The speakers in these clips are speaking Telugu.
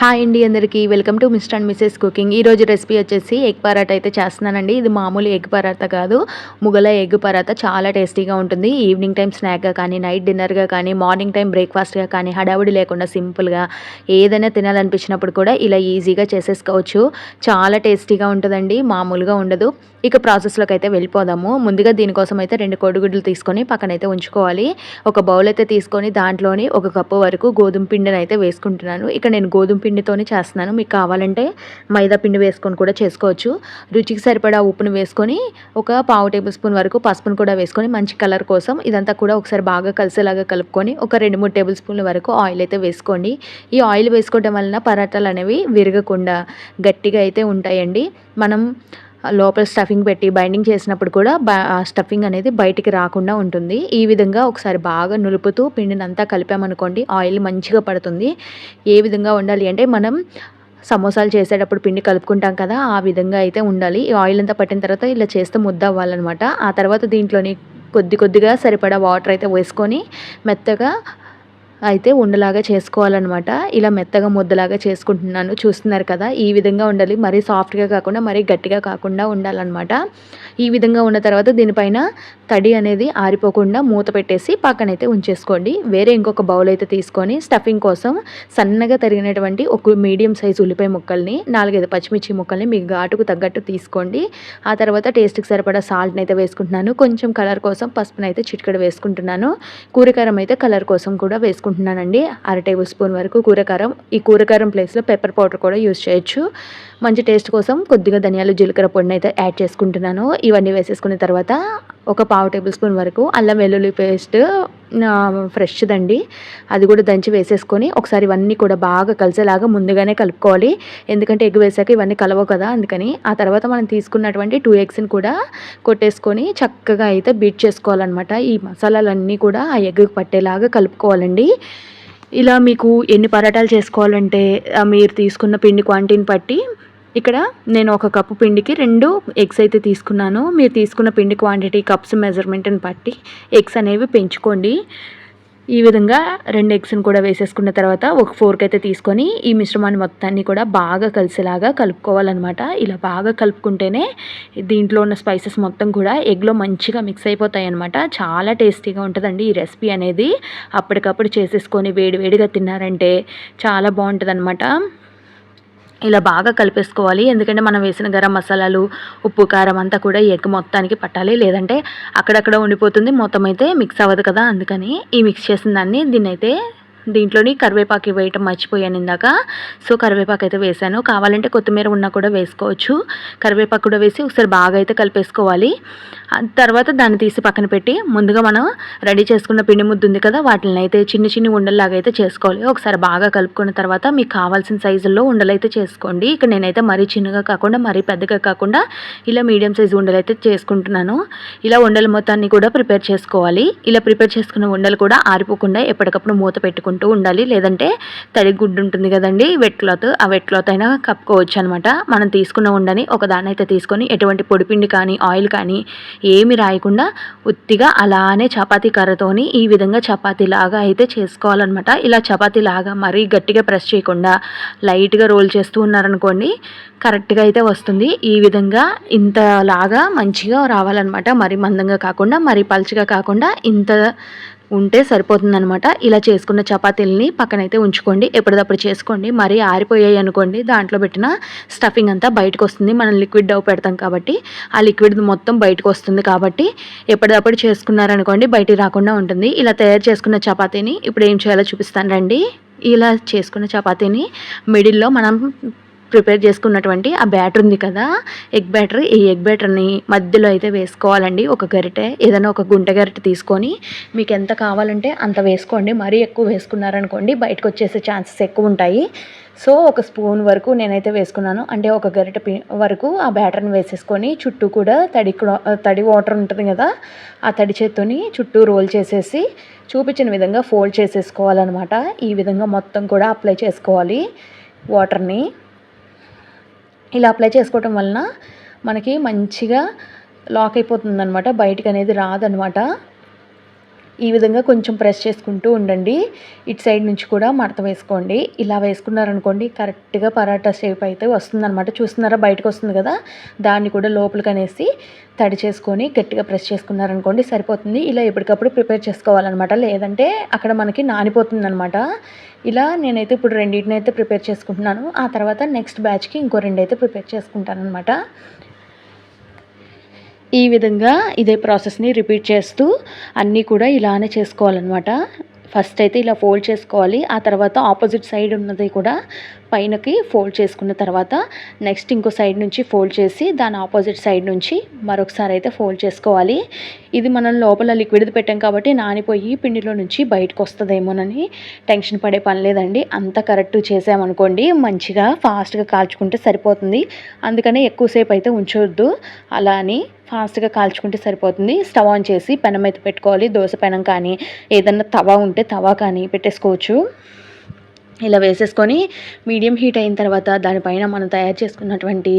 హాయ్ అండి అందరికీ. Welcome to mister and missus cooking. ఈరోజు రెసిపీ వచ్చేసి ఎగ్ పరాట అయితే చేస్తున్నానండి. ఇది మామూలు ఎగ్ పరాట కాదు ముగల ఎగ్ పరాట. చాలా టేస్టీగా ఉంటుంది. ఈవినింగ్ టైం స్నాక్గా కానీ నైట్ డిన్నర్గా కానీ మార్నింగ్ టైం బ్రేక్ఫాస్ట్గా కానీ హడావుడి లేకుండా సింపుల్గా ఏదైనా తినాలనిపించినప్పుడు కూడా ఇలా ఈజీగా చేసేసుకోవచ్చు. చాలా టేస్టీగా ఉంటుందండి. మామూలుగా ఉండదు. ఇక ప్రాసెస్లోకి అయితే వెళ్ళిపోదాము. ముందుగా దీనికోసం అయితే రెండు కోడిగుడ్లు తీసుకొని పక్కనైతే ఉంచుకోవాలి. ఒక బౌల్ అయితే తీసుకొని దాంట్లోని ఒక కప్పు వరకు గోధుమ పిండిని అయితే వేసుకుంటున్నాను. ఇక్కడ నేను గోధుమ పిండితోనే చేస్తున్నాను. మీకు కావాలంటే మైదా పిండి వేసుకొని కూడా చేసుకోవచ్చు. రుచికి సరిపడా ఉప్పును వేసుకొని ఒక పావు టేబుల్ స్పూన్ వరకు పసుపును కూడా వేసుకొని మంచి కలర్ కోసం ఇదంతా కూడా ఒకసారి బాగా కలిసేలాగా కలుపుకొని ఒక రెండు మూడు టేబుల్ స్పూన్ల వరకు ఆయిల్ అయితే వేసుకోండి. ఈ ఆయిల్ వేసుకోవడం వలన పరాటాలు అనేవి విరగకుండా గట్టిగా అయితే ఉంటాయండి. మనం లోపల స్టఫింగ్ పెట్టి బైండింగ్ చేసినప్పుడు కూడా స్టఫింగ్ అనేది బయటికి రాకుండా ఉంటుంది. ఈ విధంగా ఒకసారి బాగా నులుపుతూ పిండిని అంతా కలిపామనుకోండి ఆయిల్ మంచిగా పడుతుంది. ఏ విధంగా ఉండాలి అంటే మనం సమోసాలు చేసేటప్పుడు పిండి కలుపుకుంటాం కదా ఆ విధంగా అయితే ఉండాలి. ఈ ఆయిల్ అంతా పట్టిన తర్వాత ఇలా చేస్తే ముద్ద అవ్వాలన్నమాట ఆ తర్వాత దీంట్లోని కొద్ది కొద్దిగా సరిపడా వాటర్ అయితే వేసుకొని మెత్తగా అయితే ఉండలాగా చేసుకోవాలన్నమాట. ఇలా మెత్తగా ముద్దలాగా చేసుకుంటున్నాను. చూస్తున్నారు కదా ఈ విధంగా ఉండాలి. మరీ సాఫ్ట్గా కాకుండా మరీ గట్టిగా కాకుండా ఉండాలన్నమాట. ఈ విధంగా ఉన్న తర్వాత దీనిపైన తడి అనేది ఆరిపోకుండా మూత పెట్టేసి పక్కనైతే ఉంచేసుకోండి. వేరే ఇంకొక బౌల్ అయితే తీసుకొని స్టఫింగ్ కోసం సన్నగా తరిగినటువంటి ఒక మీడియం సైజు ఉల్లిపాయ ముక్కల్ని నాలుగైదు పచ్చిమిర్చి ముక్కల్ని మీకు ఘాటుకు తగ్గట్టు తీసుకోండి. ఆ తర్వాత టేస్ట్కి సరిపడా సాల్ట్ని అయితే వేసుకుంటున్నాను. కొంచెం కలర్ కోసం పసుపునైతే చిటికడ వేసుకుంటున్నాను. కూరకారం అయితే కలర్ కోసం కూడా వేసుకుంటున్నాను. వేసుకుంటున్నానండి అర టేబుల్ స్పూన్ వరకు కూరకారం ఈ కూరకారం ప్లేస్లో పెప్పర్ పౌడర్ కూడా యూజ్ చేయొచ్చు. మంచి టేస్ట్ కోసం కొద్దిగా ధనియాలు జీలకర్ర పొడిని అయితే యాడ్ చేసుకుంటున్నాను. ఇవన్నీ వేసేసుకున్న తర్వాత ఒక పావు టేబుల్ స్పూన్ వరకు అల్లం వెల్లుల్లి పేస్ట్ ఫ్రెష్దండి. అది కూడా దంచి వేసేసుకొని ఒకసారి ఇవన్నీ కూడా బాగా కలిసేలాగా ముందుగానే కలుపుకోవాలి. ఎందుకంటే ఎగ్ వేసాక ఇవన్నీ కలవవు కదా అందుకని ఆ తర్వాత మనం తీసుకున్నటువంటి టూ ఎగ్స్ని కూడా కొట్టేసుకొని చక్కగా అయితే బీట్ చేసుకోవాలన్నమాట. ఈ మసాలాలన్నీ కూడా ఆ ఎగ్కి పట్టేలాగా కలుపుకోవాలండి. ఇలా మీకు ఎన్ని పరాటాలు చేసుకోవాలంటే మీరు తీసుకున్న పిండి క్వాంటిటీని బట్టి ఇక్కడ నేను ఒక కప్పు పిండికి రెండు ఎగ్స్ అయితే తీసుకున్నాను. మీరు తీసుకున్న పిండి క్వాంటిటీ కప్స్ మెజర్మెంట్ని బట్టి ఎగ్స్ అనేవి పెంచుకోండి. ఈ విధంగా రెండు ఎగ్స్ని కూడా వేసేసుకున్న తర్వాత ఒక ఫోర్క్ అయితే తీసుకొని ఈ మిశ్రమాన్ని మొత్తాన్ని కూడా బాగా కలిసేలాగా కలుపుకోవాలన్నమాట. ఇలా బాగా కలుపుకుంటేనే దీంట్లో ఉన్న స్పైసెస్ మొత్తం కూడా ఎగ్లో మంచిగా మిక్స్ అయిపోతాయి అనమాట చాలా టేస్టీగా ఉంటుందండి ఈ రెసిపీ అనేది. అప్పటికప్పుడు చేసేసుకొని వేడివేడిగా తిన్నారంటే చాలా బాగుంటుంది ఇలా బాగా కలిపేసుకోవాలి. ఎందుకంటే మనం వేసిన గరం మసాలాలు ఉప్పు కారం అంతా కూడా ఎగ్ మొత్తానికి పట్టాలి. లేదంటే అక్కడక్కడ ఉండిపోతుంది. మొత్తం అయితే మిక్స్ అవ్వదు కదా. అందుకని ఈ మిక్స్ చేసిన దాన్ని దీన్ని అయితే దీంట్లోని కరివేపాకు వేయటం మర్చిపోయాను ఇందాక. సో కరివేపాకు అయితే వేసాను కావాలంటే కొత్తిమీర ఉన్నా కూడా వేసుకోవచ్చు. కరివేపాకు కూడా వేసి ఒకసారి బాగా అయితే కలిపేసుకోవాలి. తర్వాత దాన్ని తీసి పక్కన పెట్టి ముందుగా మనం రెడీ చేసుకున్న పిండి ముద్దు ఉంది కదా వాటిని అయితే చిన్న చిన్న ఉండల్లాగా అయితే చేసుకోవాలి. ఒకసారి బాగా కలుపుకున్న తర్వాత మీకు కావాల్సిన సైజుల్లో ఉండలు అయితే చేసుకోండి. ఇక్కడ నేనైతే మరీ చిన్నగా కాకుండా మరీ పెద్దగా కాకుండా ఇలా మీడియం సైజు ఉండలు అయితే చేసుకుంటున్నాను. ఇలా ఉండల మొత్తాన్ని కూడా ప్రిపేర్ చేసుకోవాలి. ఇలా ప్రిపేర్ చేసుకున్న ఉండలు కూడా ఆరిపోకుండా ఎప్పటికప్పుడు మూత పెట్టుకుంటూ ఉండాలి. లేదంటే తడి గుడ్డు ఉంటుంది కదండి వెట్ క్లాత్ ఆ వెట్ క్లాత్ అయినా కప్పుకోవచ్చు అనమాట మనం తీసుకున్న ఉండని ఒక దాన్ని అయితే తీసుకొని ఎటువంటి పొడిపిండి కానీ ఆయిల్ కానీ ఏమి రాయకుండా ఉత్తిగా అలానే చపాతీ కర్రతోని ఈ విధంగా చపాతీ లాగా అయితే చేసుకోవాలన్నమాట. ఇలా చపాతీ లాగా మరీ గట్టిగా ప్రెస్ చేయకుండా లైట్గా రోల్ చేస్తూ ఉన్నారనుకోండి కరెక్ట్గా అయితే వస్తుంది. ఈ విధంగా ఇంతలాగా మంచిగా రావాలన్నమాట. మరి మందంగా కాకుండా మరి పలుచగా కాకుండా ఇంత ఉంటే సరిపోతుందనమాట ఇలా చేసుకున్న చపాతీలని పక్కనైతే ఉంచుకోండి. ఎప్పటిదప్పుడు చేసుకోండి. మరీ ఆరిపోయాయి అనుకోండి. దాంట్లో పెట్టిన స్టఫింగ్ అంతా బయటకు వస్తుంది మనం లిక్విడ్ డవ్ పెడతాం కాబట్టి ఆ లిక్విడ్ మొత్తం బయటకు వస్తుంది కాబట్టి ఎప్పటిదప్పుడు చేసుకున్నారనుకోండి బయటికి రాకుండా ఉంటుంది. ఇలా తయారు చేసుకున్న చపాతీని ఇప్పుడు ఏం చేయాలో చూపిస్తాను రండి. ఇలా చేసుకున్న చపాతీని మిడిల్లో మనం ప్రిపేర్ చేసుకున్నటువంటి ఆ బ్యాటర్ ఉంది కదా ఎగ్ బ్యాటర్ ఈ ఎగ్ బ్యాటర్ని మధ్యలో అయితే వేసుకోవాలండి. ఒక గరిటె ఏదైనా ఒక గుంట గరిటె తీసుకొని మీకు ఎంత కావాలంటే అంత వేసుకోండి. మరీ ఎక్కువ వేసుకున్నారనుకోండి బయటకు వచ్చేసే ఛాన్సెస్ ఎక్కువ ఉంటాయి. సో ఒక స్పూన్ వరకు నేనైతే వేసుకున్నాను. అంటే ఒక గరిట వరకు ఆ బ్యాటర్ని వేసేసుకొని చుట్టూ కూడా తడి తడి వాటర్ ఉంటుంది కదా ఆ తడి చేత్తోని చుట్టూ రోల్ చేసేసి చూపించిన విధంగా ఫోల్డ్ చేసేసుకోవాలన్నమాట. ఈ విధంగా మొత్తం కూడా అప్లై చేసుకోవాలి వాటర్ని. ఇలా అప్లై చేసుకోవటం వలన మనకి మంచిగా లాక్ అయిపోతుంది అనమాట బయటకు అనేది రాదనమాట ఈ విధంగా కొంచెం ప్రెస్ చేసుకుంటూ ఉండండి. ఇటు సైడ్ నుంచి కూడా మడత వేసుకోండి. ఇలా వేసుకున్నారనుకోండి కరెక్ట్గా పరాటా షేప్ అయితే వస్తుందన్నమాట. చూస్తున్నారా? బయటకు వస్తుంది కదా? దాన్ని కూడా లోపలికి అనేసి తడి చేసుకొని గట్టిగా ప్రెస్ చేసుకున్నారనుకోండి సరిపోతుంది. ఇలా ఎప్పటికప్పుడు ప్రిపేర్ చేసుకోవాలన్నమాట. లేదంటే అక్కడ మనకి నానిపోతుందన్నమాట. ఇలా నేనైతే ఇప్పుడు రెండింటిని అయితే ప్రిపేర్ చేసుకుంటున్నాను. ఆ తర్వాత నెక్స్ట్ బ్యాచ్కి ఇంకో రెండు అయితే ప్రిపేర్ చేసుకుంటాను అనమాట ఈ విధంగా ఇదే ప్రాసెస్ని రిపీట్ చేస్తూ అన్నీ కూడా ఇలానే చేసుకోవాలన్నమాట. ఫస్ట్ అయితే ఇలా ఫోల్డ్ చేసుకోవాలి. ఆ తర్వాత ఆపోజిట్ సైడ్ ఉన్నది కూడా పైనకి ఫోల్డ్ చేసుకున్న తర్వాత నెక్స్ట్ ఇంకో సైడ్ నుంచి ఫోల్డ్ చేసి దాని ఆపోజిట్ సైడ్ నుంచి మరొకసారి అయితే ఫోల్డ్ చేసుకోవాలి. ఇది మనం లోపల లిక్విడ్ పెట్టాం కాబట్టి నానిపోయి పిండిలో నుంచి బయటకు వస్తుందేమోనని టెన్షన్ పడే పని లేదండి. అంత కరెక్ట్ చేసామనుకోండి మంచిగా ఫాస్ట్గా కాల్చుకుంటే సరిపోతుంది. అందుకనే ఎక్కువసేపు అయితే ఉంచొద్దు. అలా అని ఫాస్ట్గా కాల్చుకుంటే సరిపోతుంది. స్టవ్ ఆన్ చేసి పెనం అయితే పెట్టుకోవాలి. దోశ పెనం కానీ ఏదన్నా తవా ఉంటే తవా కానీ పెట్టేసుకోవచ్చు. ఇలా వేసేసుకొని మీడియం హీట్ అయిన తర్వాత దానిపైన మనం తయారు చేసుకున్నటువంటి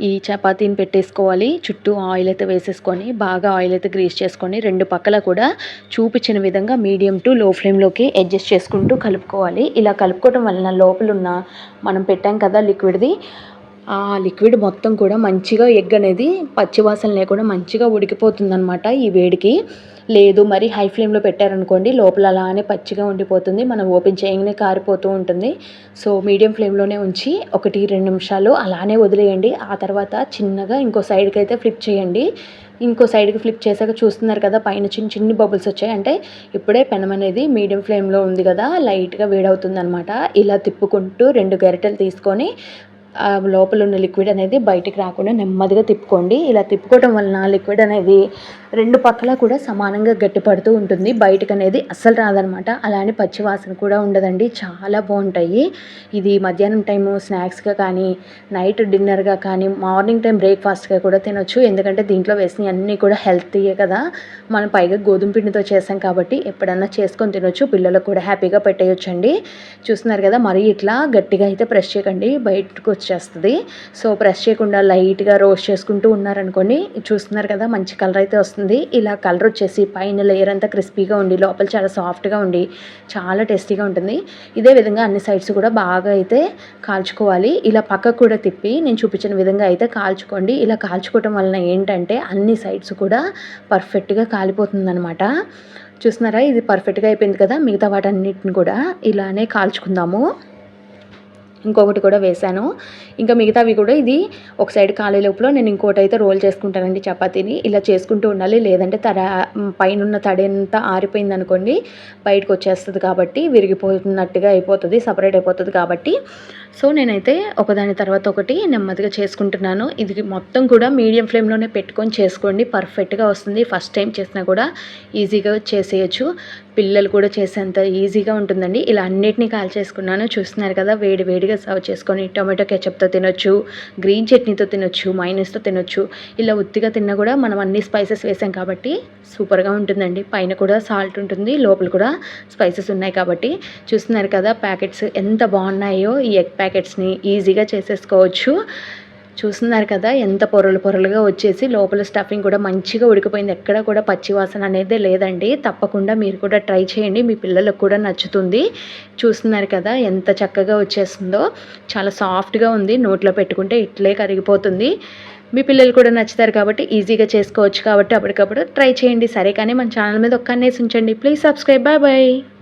ఈ చపాతీని పెట్టేసుకోవాలి. చుట్టూ ఆయిల్ అయితే వేసేసుకొని బాగా ఆయిల్ అయితే గ్రీస్ చేసుకొని రెండు పక్కల కూడా చూపించిన విధంగా మీడియం టు లో ఫ్లేమ్లోకి అడ్జస్ట్ చేసుకుంటూ కలుపుకోవాలి. ఇలా కలుపుకోవడం వలన లోపల ఉన్న మనం పెట్టాం కదా లిక్విడ్ది ఆ లిక్విడ్ మొత్తం కూడా మంచిగా ఎగ్ అనేది పచ్చివాసన లేకుండా మంచిగా ఉడికిపోతుందనమాట ఈ వేడికి. లేదు మరి హై ఫ్లేమ్లో పెట్టారనుకోండి లోపల అలానే పచ్చిగా ఉండిపోతుంది మనం ఓపెన్ చేయగానే కారిపోతూ ఉంటుంది. సో మీడియం ఫ్లేమ్లోనే ఉంచి ఒకటి రెండు నిమిషాలు అలానే వదిలేయండి. ఆ తర్వాత చిన్నగా ఇంకో సైడ్కి అయితే ఫ్లిప్ చేయండి. ఇంకో సైడ్కి ఫ్లిప్ చేశాక చూస్తున్నారు కదా పైన చిన్న చిన్ని బబుల్స్ వచ్చాయి. అంటే ఇప్పుడే పెనం అనేది మీడియం ఫ్లేమ్లో ఉంది కదా లైట్గా వేడవుతుంది అనమాట ఇలా తిప్పుకుంటూ రెండు గరిటెలు తీసుకొని లోపల ఉన్న లిక్విడ్ అనేది బయటికి రాకుండా నెమ్మదిగా తిప్పుకోండి. ఇలా తిప్పుకోవడం వలన లిక్విడ్ అనేది రెండు పక్కల కూడా సమానంగా గట్టిపడుతూ ఉంటుంది. బయటకు అనేది అస్సలు రాదనమాట. అలానే పచ్చివాసన కూడా ఉండదండి. చాలా బాగుంటాయి. ఇది మధ్యాహ్నం టైము స్నాక్స్గా కానీ నైట్ డిన్నర్గా కానీ మార్నింగ్ టైం బ్రేక్ఫాస్ట్గా కూడా తినొచ్చు. ఎందుకంటే దీంట్లో వేసినవి అన్నీ కూడా హెల్తీయే కదా. మనం పైగా గోధుమ పిండితో చేసాం కాబట్టి ఎప్పుడన్నా చేసుకొని తినొచ్చు. పిల్లలకు కూడా హ్యాపీగా పెట్టేయొచ్చండి. చూస్తున్నారు కదా మరీ ఇట్లా గట్టిగా అయితే ప్రెస్ చేయకండి. బయటకు వచ్చేస్తుంది. సో ప్రెస్ చేయకుండా లైట్గా రోస్ట్ చేసుకుంటూ ఉన్నారనుకోండి చూస్తున్నారు కదా మంచి కలర్ అయితే వస్తుంది. ఇలా కలర్ వచ్చేసి పైన లేయర్ అంతా క్రిస్పీగా ఉండి లోపల చాలా సాఫ్ట్గా ఉండి చాలా టేస్టీగా ఉంటుంది. ఇదే విధంగా అన్ని సైడ్స్ కూడా బాగా అయితే కాల్చుకోవాలి. ఇలా పక్కకు కూడా తిప్పి నేను చూపించిన విధంగా అయితే కాల్చుకోండి. ఇలా కాల్చుకోవటం వలన ఏంటంటే అన్ని సైడ్స్ కూడా పర్ఫెక్ట్గా కాలిపోతుంది అనమాట చూస్తున్నారా? ఇది పర్ఫెక్ట్గా అయిపోయింది కదా మిగతా వాటన్నిటిని కూడా ఇలానే కాల్చుకుందాము. ఇంకొకటి కూడా వేశాను. ఇంకా మిగతావి కూడా ఇది ఒక సైడ్ ఖాళీ లోపల నేను ఇంకోటి అయితే రోల్ చేసుకుంటానండి చపాతీని. ఇలా చేసుకుంటూ ఉండాలి. లేదంటే తడ పైన తడి అంతా ఆరిపోయింది అనుకోండి బయటకు వచ్చేస్తుంది కాబట్టి విరిగిపోతున్నట్టుగా అయిపోతుంది సపరేట్ అయిపోతుంది కాబట్టి. సో నేనైతే ఒకదాని తర్వాత ఒకటి నెమ్మదిగా చేసుకుంటున్నాను. ఇది మొత్తం కూడా మీడియం ఫ్లేమ్లోనే పెట్టుకొని చేసుకోండి. పర్ఫెక్ట్గా వస్తుంది. ఫస్ట్ టైం చేసినా కూడా ఈజీగా చేసేయచ్చు. పిల్లలు కూడా చేసేంత ఈజీగా ఉంటుందండి. ఇలా అన్నిటినీ కాల్ చేసుకున్నాను చూస్తున్నారు కదా వేడి వేడిగా సర్వ్ చేసుకొని టొమాటో కెచప్తో తినొచ్చు గ్రీన్ చట్నీతో తినొచ్చు మైనస్తో తినొచ్చు. ఇలా ఉత్తిగా తిన్నా కూడా మనం అన్ని స్పైసెస్ వేసాం కాబట్టి సూపర్గా ఉంటుందండి. పైన కూడా సాల్ట్ ఉంటుంది లోపల కూడా స్పైసెస్ ఉన్నాయి కాబట్టి. చూస్తున్నారు కదా ప్యాకెట్స్ ఎంత బాగున్నాయో ఈ ఎగ్ ప్యాకెట్స్ని ఈజీగా చేసేసుకోవచ్చు. చూస్తున్నారు కదా ఎంత పొరలు పొరలుగా వచ్చేసి లోపల స్టఫింగ్ కూడా మంచిగా ఉడికిపోయింది. ఎక్కడ కూడా పచ్చివాసన అనేది లేదండి. తప్పకుండా మీరు కూడా ట్రై చేయండి. మీ పిల్లలకు కూడా నచ్చుతుంది. చూస్తున్నారు కదా ఎంత చక్కగా వచ్చేస్తుందో. చాలా సాఫ్ట్గా ఉంది. నోట్లో పెట్టుకుంటే ఇట్లే కరిగిపోతుంది. మీ పిల్లలు కూడా నచ్చుతారు కాబట్టి ఈజీగా చేసుకోవచ్చు కాబట్టి అప్పటికప్పుడు ట్రై చేయండి. సరే కానీ మన ఛానల్ మీద ఒక్కనే ఉంచండి. Please subscribe. Bye bye.